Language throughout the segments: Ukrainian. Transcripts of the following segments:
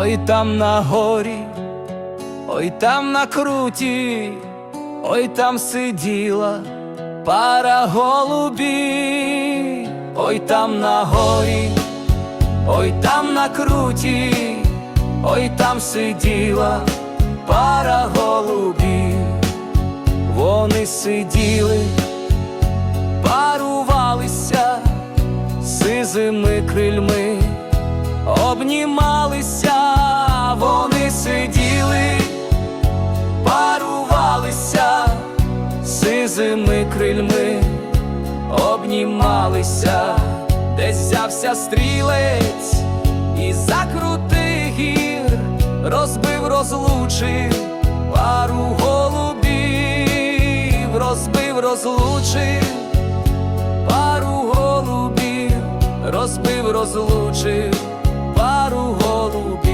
ой там на горі, ой там на круті, ой там сиділа пара голубів, ой там на горі, ой там на круті, ой там сиділа пара голубів, вони сиділи, парувалися сизими крильми, обнімалися, сизими крильми, обнімалися, десь взявся стрілець і закрутих гір, розбив, розлучив пару голубів, розбив, розлучив пару голубів, розбив, розлучив пару голубів,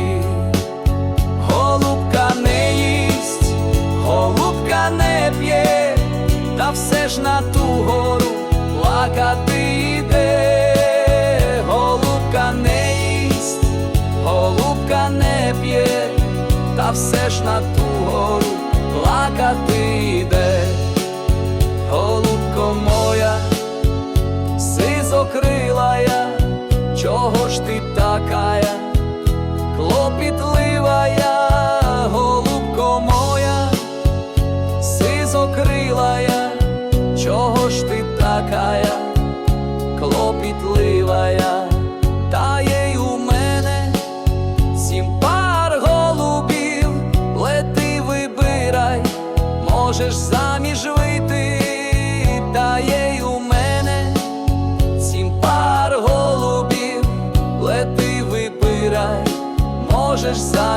все ж на ту гору плакати йде, голубка не їсть, голубка не п'є, та все ж на ту гору плакати йде, голубко моя сизокрилая, чого ж ти такая, клопітливая,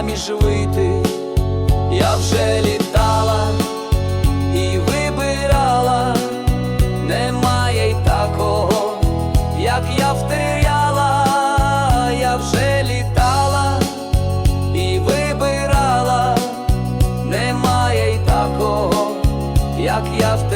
поміж вийти, я вже літала і вибирала, немає й такого, як я втеряла, я вже літала і вибирала, немає й такого, як я втеряла.